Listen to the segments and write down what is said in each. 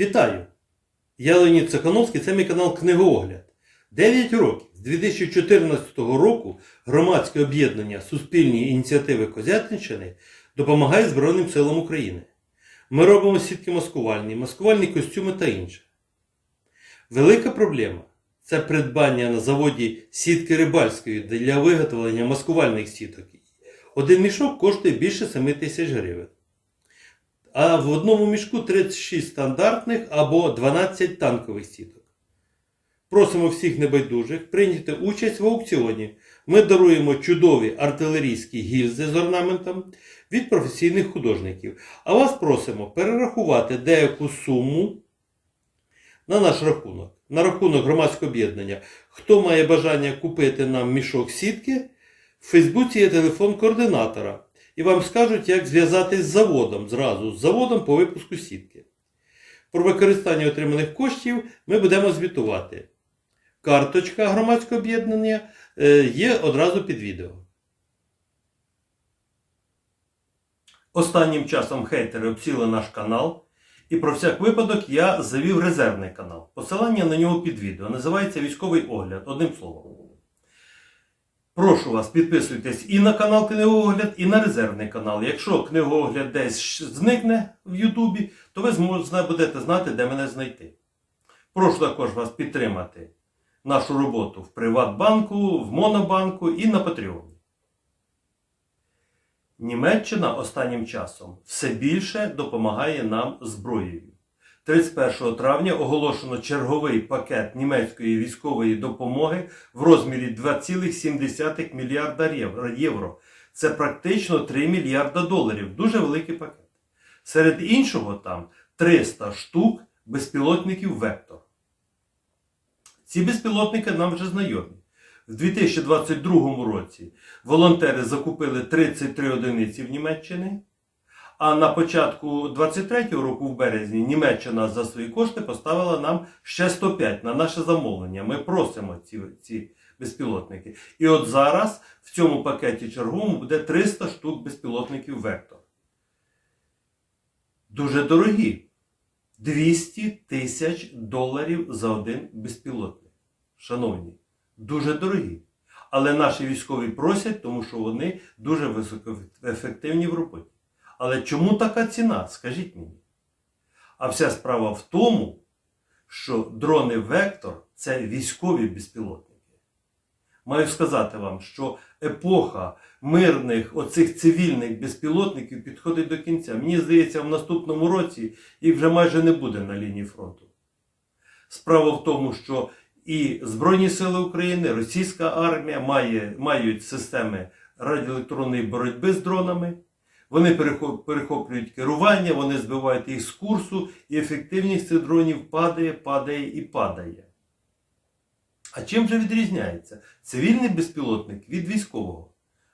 Вітаю! Я Леонід Цехановський, це мій канал Книгоогляд. 9 років з 2014 року громадське об'єднання Суспільні ініціативи Козятинщини допомагає Збройним силам України. Ми робимо сітки маскувальні, маскувальні костюми та інше. Велика проблема це придбання на заводі сітки рибальської для виготовлення маскувальних сіток. Один мішок коштує більше 7 тисяч гривень. А в одному мішку 36 стандартних або 12 танкових сіток. Просимо всіх небайдужих прийняти участь в аукціоні. Ми даруємо чудові артилерійські гільзи з орнаментом від професійних художників. А вас просимо перерахувати деяку суму на наш рахунок, на рахунок громадського об'єднання. Хто має бажання купити нам мішок сітки, в Фейсбуці є телефон координатора. І вам скажуть, як зв'язатись з заводом зразу, з заводом по випуску сітки. Про використання отриманих коштів ми будемо звітувати. Карточка громадського об'єднання е, є одразу під відео. Останнім часом хейтери обсіли наш канал. І про всяк випадок я завів резервний канал. Посилання на нього під відео. Називається Військовий огляд. Одним словом. Прошу вас, підписуйтесь і на канал Книгоогляд, і на резервний канал. Якщо книгоогляд десь зникне в Ютубі, то ви будете знати, де мене знайти. Прошу також вас підтримати нашу роботу в Приватбанку, в Монобанку і на Патреоні. Німеччина останнім часом все більше допомагає нам зброєю. 31 травня оголошено черговий пакет німецької військової допомоги в розмірі 2,7 мільярда євро. Це практично 3 мільярда доларів. Дуже великий пакет. Серед іншого там 300 штук безпілотників Вектор. Ці безпілотники нам вже знайомі. В 2022 році волонтери закупили 33 одиниці в Німеччині. А на початку 23-го року, в березні, Німеччина за свої кошти поставила нам ще 105 на наше замовлення. Ми просимо ці, ці безпілотники. І от зараз в цьому пакеті черговому буде 300 штук безпілотників Вектор. Дуже дорогі. 200 тисяч доларів за один безпілотник. Шановні, дуже дорогі. Але наші військові просять, тому що вони дуже високоефективні в роботі. Але чому така ціна? Скажіть мені. А вся справа в тому, що дрони Вектор це військові безпілотники. Маю сказати вам, що епоха мирних оцих цивільних безпілотників підходить до кінця. Мені здається, в наступному році їх вже майже не буде на лінії фронту. Справа в тому, що і Збройні Сили України, російська армія має, мають системи радіоелектронної боротьби з дронами. Вони перехоплюють керування, вони збивають їх з курсу, і ефективність цих дронів падає, падає і падає. А чим же відрізняється цивільний безпілотник від військового?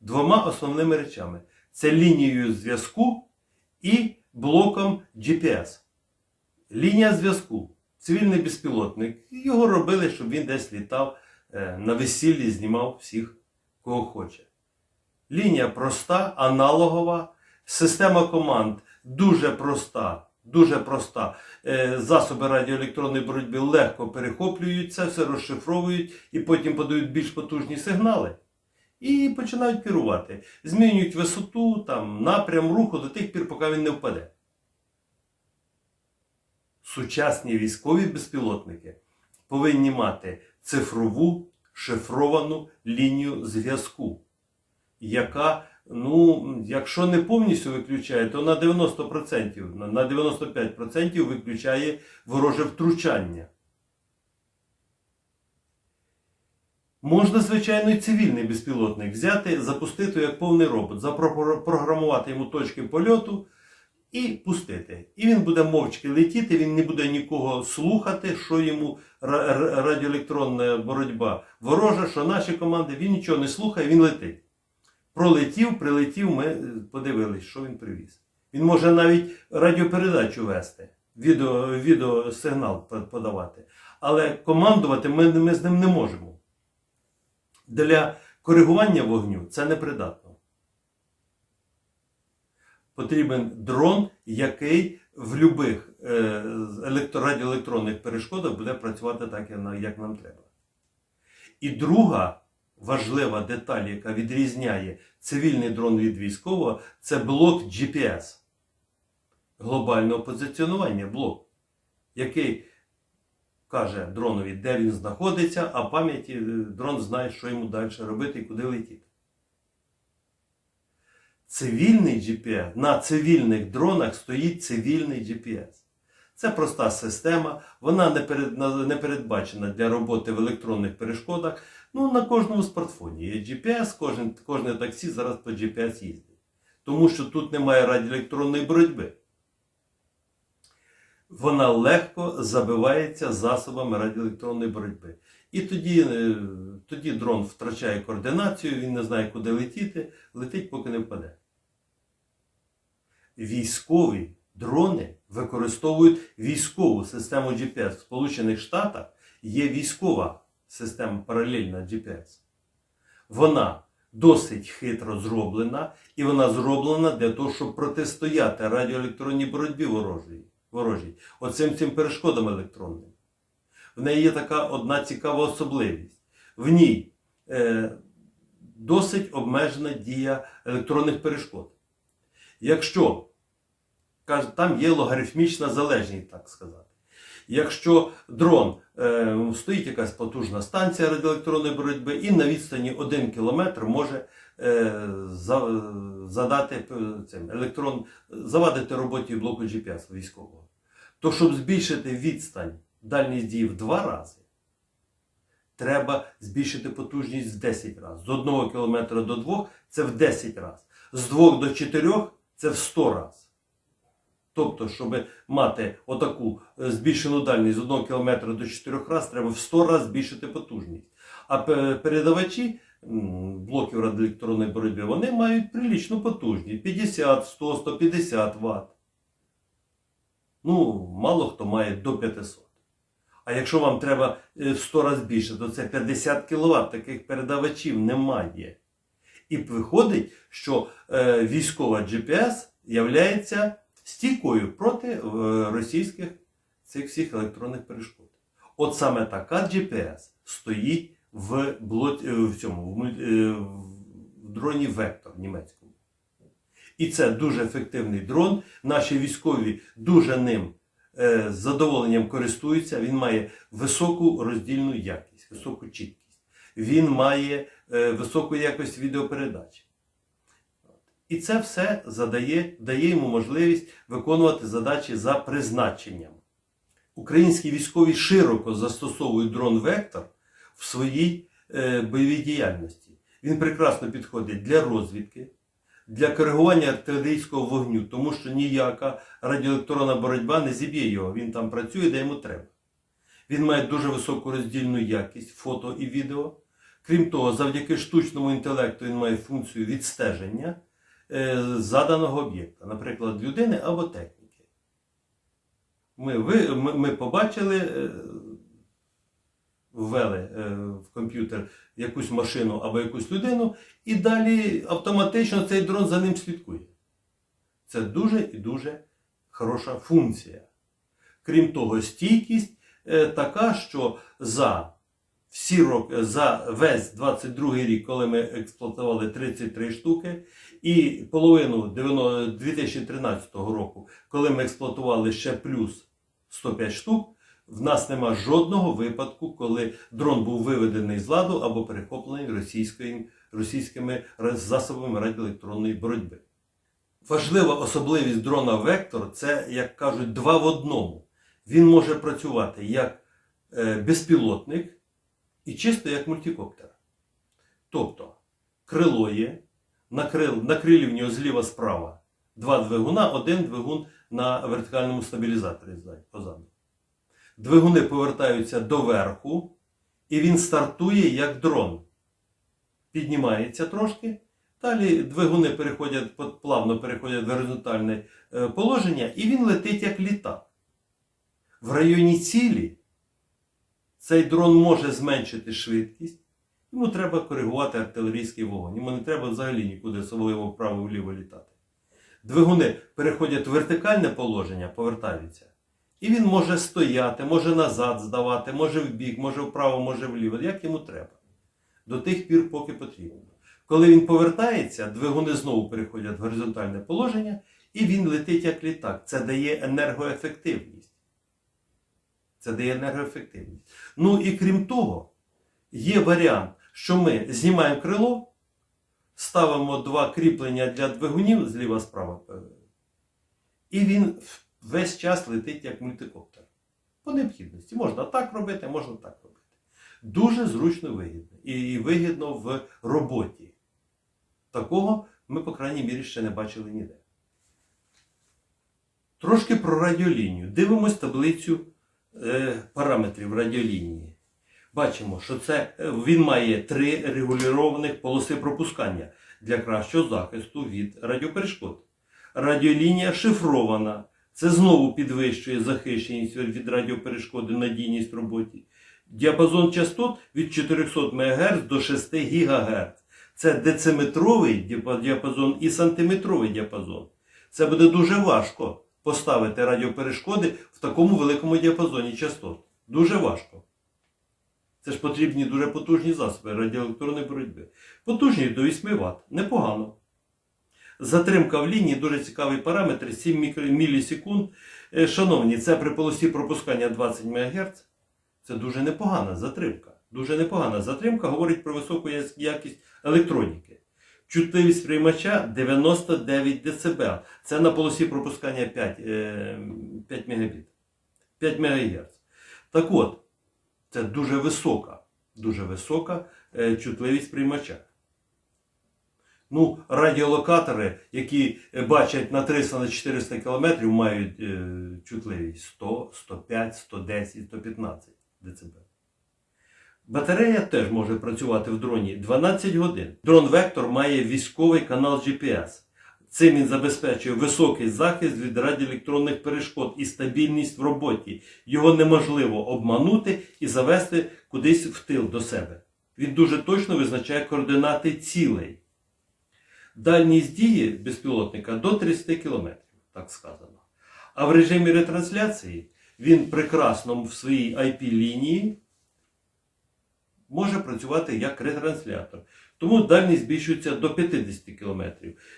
Двома основними речами: це лінією зв'язку і блоком GPS. Лінія зв'язку. Цивільний безпілотник. Його робили, щоб він десь літав на весіллі, знімав всіх, кого хоче. Лінія проста, аналогова. Система команд дуже проста. Дуже проста. Засоби радіоелектронної боротьби легко перехоплюються, все розшифровують і потім подають більш потужні сигнали. І починають керувати. Змінюють висоту, там, напрям руху до тих пір, поки він не впаде. Сучасні військові безпілотники повинні мати цифрову шифровану лінію зв'язку яка, ну, якщо не повністю виключає, то на 90%, на 95% виключає вороже втручання. Можна, звичайно, і цивільний безпілотник взяти, запустити як повний робот, запрограмувати йому точки польоту і пустити. І він буде мовчки летіти, він не буде нікого слухати, що йому радіоелектронна боротьба ворожа, що наші команди, він нічого не слухає, він летить. Пролетів, прилетів, ми подивились, що він привіз. Він може навіть радіопередачу вести, відео, відеосигнал подавати. Але командувати ми, ми з ним не можемо. Для коригування вогню це непридатно. Потрібен дрон, який в будь-яких електро- радіоелектронних перешкодах буде працювати так, як нам треба. І друга важлива деталь, яка відрізняє цивільний дрон від військового, це блок GPS глобального позиціонування блок, який каже дронові, де він знаходиться, а пам'яті е, дрон знає, що йому далі робити і куди летіти. Цивільний GPS, на цивільних дронах стоїть цивільний GPS. Це проста система, вона не, перед, на- не передбачена для роботи в електронних перешкодах. Ну, на кожному смартфоні є GPS, кожен, кожне таксі зараз по GPS їздить. Тому що тут немає радіоелектронної боротьби. Вона легко забивається засобами радіоелектронної боротьби. І тоді, е, тоді дрон втрачає координацію, він не знає, куди летіти, летить, поки не впаде. Військові дрони використовують військову систему GPS. В Сполучених Штатах є військова система паралельна GPS. Вона досить хитро зроблена, і вона зроблена для того, щоб протистояти радіоелектронній боротьбі ворожій. ворожій. Оцим цим перешкодам електронним. В неї є така одна цікава особливість. В ній е, досить обмежена дія електронних перешкод. Якщо каже, там є логарифмічна залежність, так сказати. Якщо дрон е, стоїть якась потужна станція радіоелектронної боротьби, і на відстані 1 км може е, за, задати е, цим електрон, завадити роботі блоку GPS військового. То щоб збільшити відстань, дальність дії в 2 рази, треба збільшити потужність в 10 разів. З 1 км до 2 це в 10 разів. З 2 до 4 це в 100 разів. Тобто, щоб мати отаку е, збільшену дальність з 1 км до 4 разів, треба в 100 разів збільшити потужність. А передавачі блоків радіоелектронної боротьби вони мають прилічну потужність 50, 100, 150 Вт. Ну, мало хто має до 500. А якщо вам треба е, в 100 разів більше, то це 50 кВт. Таких передавачів немає. І виходить, що е, військова GPS являється стійкою проти е, російських цих всіх електронних перешкод. От саме така GPS стоїть в, блоці, в цьому в, е, в дроні Вектор німецькому. І це дуже ефективний дрон. Наші військові дуже ним е, з задоволенням користуються. Він має високу роздільну якість, високу чіткість. Він має е, високу якість відеопередач. І це все задає, дає йому можливість виконувати задачі за призначенням. Українські військові широко застосовують дрон Вектор в своїй е, бойовій діяльності. Він прекрасно підходить для розвідки, для коригування артилерійського вогню, тому що ніяка радіоелектронна боротьба не зіб'є його. Він там працює, де йому треба. Він має дуже високу роздільну якість фото і відео. Крім того, завдяки штучному інтелекту він має функцію відстеження заданого об'єкта, наприклад, людини або техніки. Ми, ви, ми, ми побачили, е, ввели е, в комп'ютер якусь машину або якусь людину, і далі автоматично цей дрон за ним слідкує. Це дуже і дуже хороша функція. Крім того, стійкість е, така, що за всі роки, за весь 22 рік, коли ми експлуатували 33 штуки, і половину 2013 року, коли ми експлуатували ще плюс 105 штук, в нас нема жодного випадку, коли дрон був виведений з ладу або перехоплений російською, російськими засобами радіоелектронної боротьби. Важлива особливість дрона Вектор це, як кажуть, два в одному. Він може працювати як е, безпілотник і чисто як мультикоптер. Тобто крило є, на, крил, на крилі в нього зліва-справа два двигуна, один двигун на вертикальному стабілізаторі позаду. Двигуни повертаються доверху, і він стартує як дрон. Піднімається трошки. Далі двигуни переходять, плавно переходять в горизонтальне е, положення, і він летить як літак. В районі цілі цей дрон може зменшити швидкість, йому треба коригувати артилерійський вогонь. Йому не треба взагалі нікуди особливо вправо-вліво літати. двигуни переходять в вертикальне положення, повертаються. І він може стояти, може назад здавати, може в бік, може вправо, може вліво, як йому треба. До тих пір, поки потрібно. Коли він повертається, двигуни знову переходять в горизонтальне положення, і він летить як літак. Це дає енергоефективність. Це дає енергоефективність. Ну і крім того, є варіант, що ми знімаємо крило, ставимо два кріплення для двигунів зліва-справа, е, і він весь час летить як мультикоптер. По необхідності. Можна так робити, можна так робити. Дуже зручно вигідно. І вигідно в роботі. Такого ми, по крайній мірі, ще не бачили ніде. Трошки про радіолінію. Дивимось таблицю параметрів радіолінії. Бачимо, що це, е, він має три регулірованих полоси пропускання для кращого захисту від радіоперешкод. Радіолінія шифрована. Це знову підвищує захищеність від радіоперешкоди, надійність в роботі. Діапазон частот від 400 МГц до 6 ГГц. Це дециметровий діапазон і сантиметровий діапазон. Це буде дуже важко поставити радіоперешкоди в такому великому діапазоні частот. Дуже важко. Це ж потрібні дуже потужні засоби радіоелектронної боротьби. Потужність до 8 Вт. Непогано. Затримка в лінії дуже цікавий параметр 7 мікро- мілісекунд. Е, Шановні, це при полосі пропускання 20 МГц. Це дуже непогана затримка. Дуже непогана затримка говорить про високу якість електроніки. Чутливість приймача 99 дБ. Це на полосі пропускання 5, е, 5 Мбіт. 5 МГц. Так от, це дуже висока, дуже висока е, чутливість приймача. Ну, радіолокатори, які бачать на 300 на 400 км, мають е, чутливість 100, 105, 110, 115 дБ. Батарея теж може працювати в дроні 12 годин. Дрон Вектор має військовий канал GPS. Цим він забезпечує високий захист від радіоелектронних перешкод і стабільність в роботі. Його неможливо обманути і завести кудись в тил до себе. Він дуже точно визначає координати цілей. Дальність дії безпілотника до 30 км, так сказано. А в режимі ретрансляції він прекрасно в своїй IP-лінії може працювати як ретранслятор. Тому дальність збільшується до 50 км.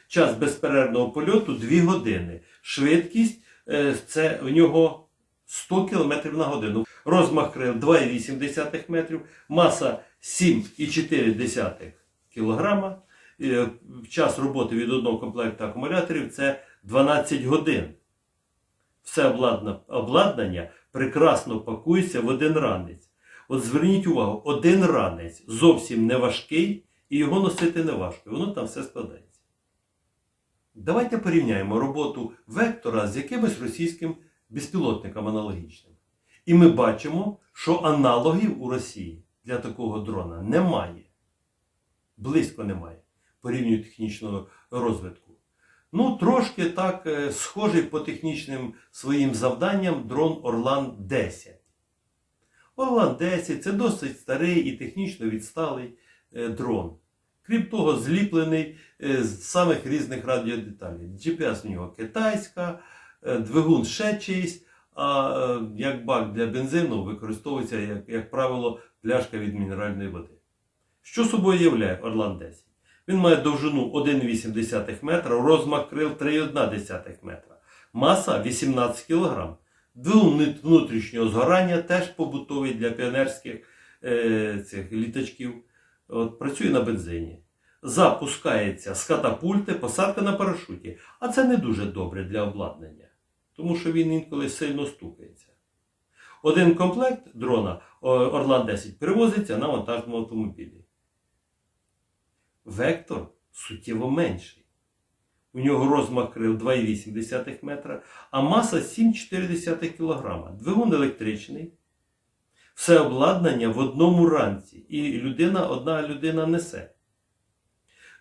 Час безперервного польоту 2 години. Швидкість е, це у нього 100 км на годину. Розмах крил 2,8 метрів, маса 7,4 кг. Е, Час роботи від одного комплекту акумуляторів це 12 годин. Все обладнання прекрасно пакується в один ранець. От зверніть увагу, один ранець зовсім не важкий і його носити не важко. Воно там все складається. Давайте порівняємо роботу вектора з якимось російським безпілотником аналогічним. І ми бачимо, що аналогів у Росії для такого дрона немає. Близько немає. Порівнюю технічного розвитку. Ну, трошки так е, схожий по технічним своїм завданням дрон Орлан 10. Орлан 10 це досить старий і технічно відсталий е, дрон. Крім того, зліплений е, з самих різних радіодеталей. GPS у нього китайська, е, двигун ще чийсь, а як бак для бензину використовується, як, як правило, пляшка від мінеральної води. Що собою являє Орлан 10? Він має довжину 1,8 метра, розмах крил 3,1 метра, маса 18 кг. Двигун внутрішнього згорання теж побутовий для піонерських е, цих літачків. От, працює на бензині. Запускається з катапульти, посадка на парашуті. А це не дуже добре для обладнання, тому що він інколи сильно стукається. Один комплект дрона о, Орлан 10 перевозиться на вантажному автомобілі. Вектор суттєво менший. У нього розмах крил 2,8 метра, а маса 7,4 кг. Двигун електричний. Все обладнання в одному ранці. І людина, одна людина несе.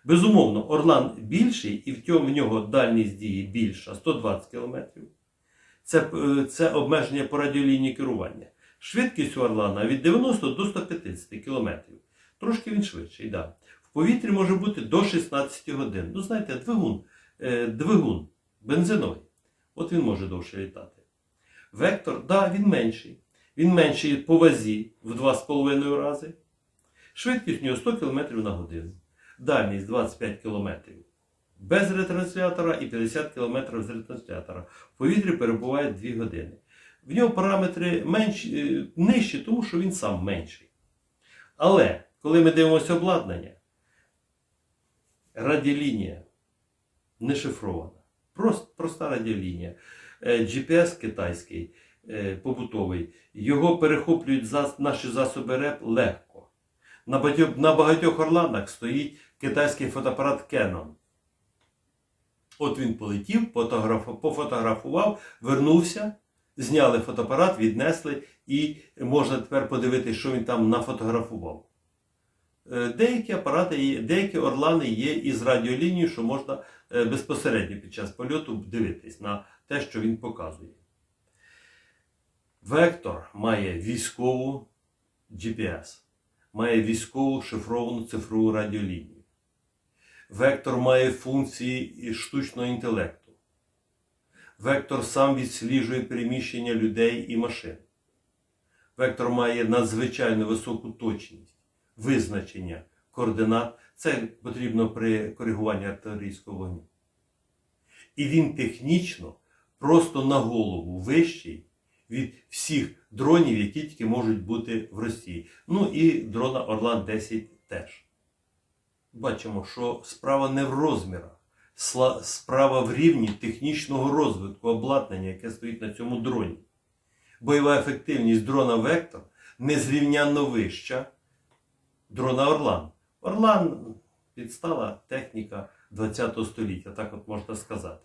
Безумовно, Орлан більший і в нього дальність дії більша 120 км. Це, е, це обмеження по радіолінії керування. Швидкість у Орлана від 90 до 150 км. Трошки він швидший, да. В повітрі може бути до 16 годин. Ну, знаєте, двигун, двигун бензиновий. От він може довше літати. Вектор, да, він менший. Він менший по вазі в 2,5 рази. Швидкість у нього 100 км на годину. Дальність 25 км без ретранслятора і 50 км з ретранслятора. В повітрі перебуває 2 години. В нього параметри менші, е, нижчі, тому що він сам менший. Але коли ми дивимося обладнання, радіолінія не шифрована. Просто, проста радіолінія. Е, GPS китайський, е, побутовий, його перехоплюють зас- наші засоби РЕП легко. На багатьох, на багатьох орланах стоїть китайський фотоапарат Canon. От він полетів, пофотографував, вернувся, зняли фотоапарат, віднесли, і можна тепер подивитися, що він там нафотографував. Е, Деякі апарати, деякі орлани є із радіолінією, що можна безпосередньо під час польоту дивитись на те, що він показує. Вектор має військову GPS, має військову шифровану цифрову радіолінію. Вектор має функції штучного інтелекту. Вектор сам відсліджує переміщення людей і машин. Вектор має надзвичайно високу точність визначення координат. Це потрібно при коригуванні артилерійського вогню. І він технічно просто на голову вищий від всіх дронів, які тільки можуть бути в Росії. Ну і дрона Орлан 10 теж. Бачимо, що справа не в розмірах, справа в рівні технічного розвитку обладнання, яке стоїть на цьому дроні. Бойова ефективність дрона Вектор незрівнянно вища дрона Орлан. Орлан підстала техніка ХХ століття, так от можна сказати.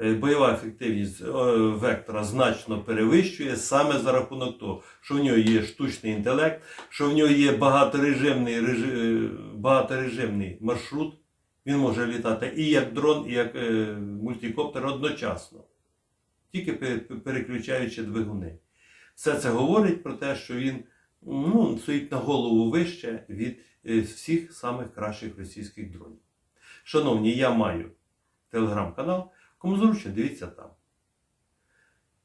Е, Бойова ефективність е, вектора значно перевищує саме за рахунок того, що в нього є штучний інтелект, що в нього є багаторежимний, режи- е, багаторежимний маршрут. Він може літати і як дрон, і як мультикоптер одночасно, тільки пе- пе- переключаючи двигуни. Все це говорить про те, що він ну, стоїть на голову вище від е, всіх самих кращих російських дронів. Шановні, я маю телеграм-канал. Кому зручно, дивіться там.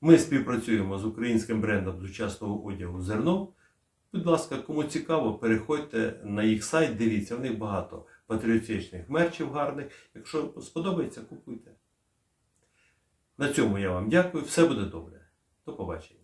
Ми співпрацюємо з українським брендом сучасного одягу Зерно. Будь ласка, кому цікаво, переходьте на їх сайт, дивіться, в них багато патріотичних мерчів гарних. Якщо сподобається, купуйте. На цьому я вам дякую. Все буде добре. До побачення.